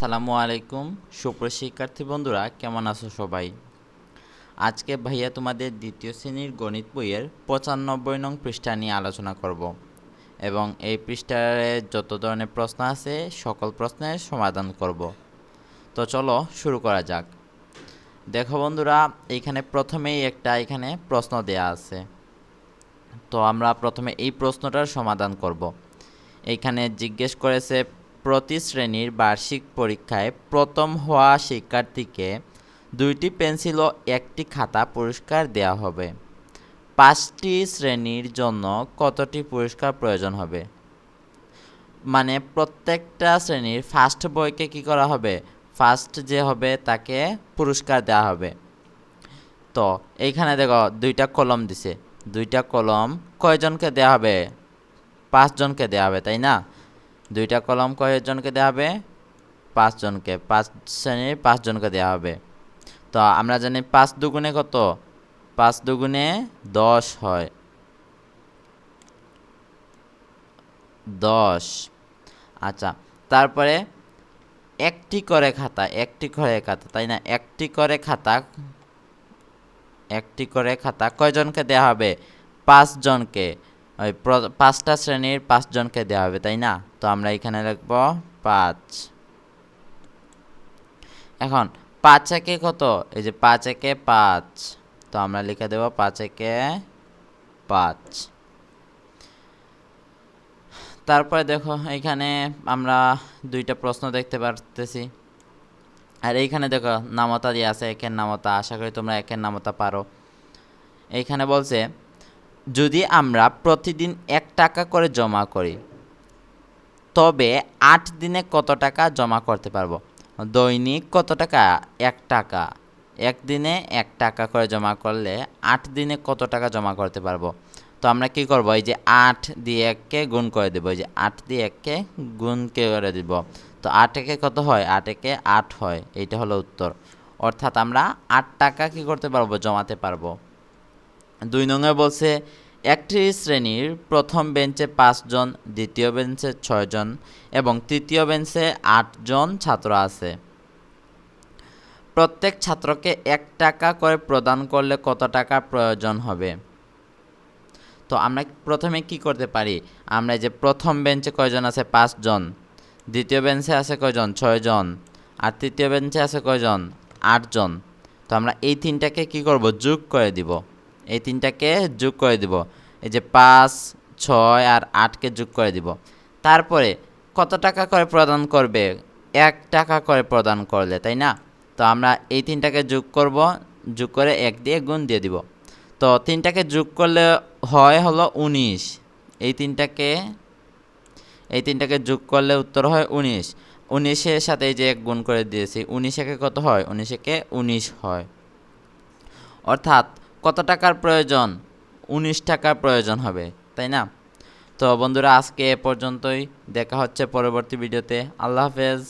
সালামু আলাইকুম। সুপ্রশিক্ষার্থী বন্ধুরা, কেমন আছো সবাই? আজকে ভাইয়া তোমাদের দ্বিতীয় শ্রেণির গণিত বইয়ের পঁচানব্বই নং পৃষ্ঠা নিয়ে আলোচনা করব এবং এই পৃষ্ঠারে যত ধরনের প্রশ্ন আছে, সকল প্রশ্নের সমাধান করব। তো চলো শুরু করা যাক। দেখো বন্ধুরা, এখানে প্রথমেই একটা এখানে প্রশ্ন দেয়া আছে। তো আমরা প্রথমে এই প্রশ্নটার সমাধান করব। এইখানে জিজ্ঞেস করেছে প্রতি শ্রেণির বার্ষিক পরীক্ষায় প্রথম হওয়া শিক্ষার্থীকে দুইটি পেন্সিল ও একটি খাতা পুরস্কার দেওয়া হবে। পাঁচটি শ্রেণির জন্য কতটি পুরস্কার প্রয়োজন হবে? মানে প্রত্যেকটা শ্রেণির ফার্স্ট বইকে কি করা হবে? ফার্স্ট যে হবে তাকে পুরস্কার দেওয়া হবে। তো এইখানে দেখো দুইটা কলম দিছে। দুইটা কলম কয়জনকে দেওয়া হবে? পাঁচজনকে দেওয়া হবে, তাই না? দুইটা কলম কয়জনকে দেওয়া হবে? পাঁচজনকে পাঁচ শ্রেণির পাঁচজনকে দেওয়া হবে। তো আমরা জানি পাঁচ দুগুণে কত? পাঁচ দুগুণে দশ হয়। দশ। আচ্ছা তারপরে একটি করে খাতা, একটি করে খাতা, তাই না? একটি করে খাতা, একটি করে খাতা কয়জনকে দেওয়া হবে? পাঁচজনকে ওই পাঁচটা শ্রেণির পাঁচজনকে দেওয়া হবে, তাই না? আমরা এখানে লিখব পাঁচ। এখন, পাঁচ একে কত? এই যে পাঁচ একে পাঁচ। তো আমরা লিখে দেব পাঁচ একে পাঁচ। তারপরে দেখো, এখানে আমরা দুইটা প্রশ্ন দেখতে পারতেছি। আর এইখানে দেখো, নামতা দিয়ে আছে, একের নামতা, আশা করি তোমরা একের নামতা পারো। এইখানে বলছে, যদি আমরা প্রতিদিন এক টাকা করে জমা করি তবে আট দিনে কত টাকা জমা করতে পারব? দৈনিক কত টাকা? এক টাকা। একদিনে এক টাকা করে জমা করলে আট দিনে কত টাকা জমা করতে পারব? তো আমরা কি করব? এই যে আট দিয়ে এককে গুণ করে দেবো। এই যে আট দিয়ে এককে গুণ কে করে দিব। তো আট একে কত হয়? আট একে আট হয়। এইটা হলো উত্তর। অর্থাৎ আমরা আট টাকা কি করতে পারব? জমাতে পারব। দুই নঙ্গে বলছে একটি শ্রেণির প্রথম বেঞ্চে পাঁচজন দ্বিতীয় বেঞ্চে ছয়জন এবং তৃতীয় বেঞ্চে আটজন ছাত্র আছে। প্রত্যেক ছাত্রকে এক টাকা করে প্রদান করলে কত টাকা প্রয়োজন হবে? তো আমরা প্রথমে কি করতে পারি? আমরা যে প্রথম বেঞ্চে কয়জন আছে? পাঁচজন দ্বিতীয় বেঞ্চে আছে কয়জন? ছয়জন আর তৃতীয় বেঞ্চে আছে কয়জন? আটজন তো আমরা এই তিনটাকে কি করব? যোগ করে দিব। এই তিনটাকে যোগ করে দিব। এই যে পাঁচ, ছয় আর আটকে যোগ করে দিব। তারপরে কত টাকা করে প্রদান করবে? এক টাকা করে প্রদান করলে, তাই না? তো আমরা এই তিনটাকে যোগ করব, যোগ করে এক দিয়ে গুণ দিয়ে দিব। তো তিনটাকে যোগ করলে হয় হলো উনিশ। এই তিনটাকে এই তিনটাকে যোগ করলে উত্তর হয় উনিশ। উনিশের সাথে এই যে এক গুণ করে দিয়েছি উনিশেকে কত হয়? উনিশেকে উনিশ হয়। অর্থাৎ কত টাকার প্রয়োজন? উনিশ টাকার প্রয়োজন হবে, তাই না? তো বন্ধুরা, আজকে এ পর্যন্তই। দেখা হচ্ছে পরবর্তী ভিডিওতে। আল্লাহ হাফেজ।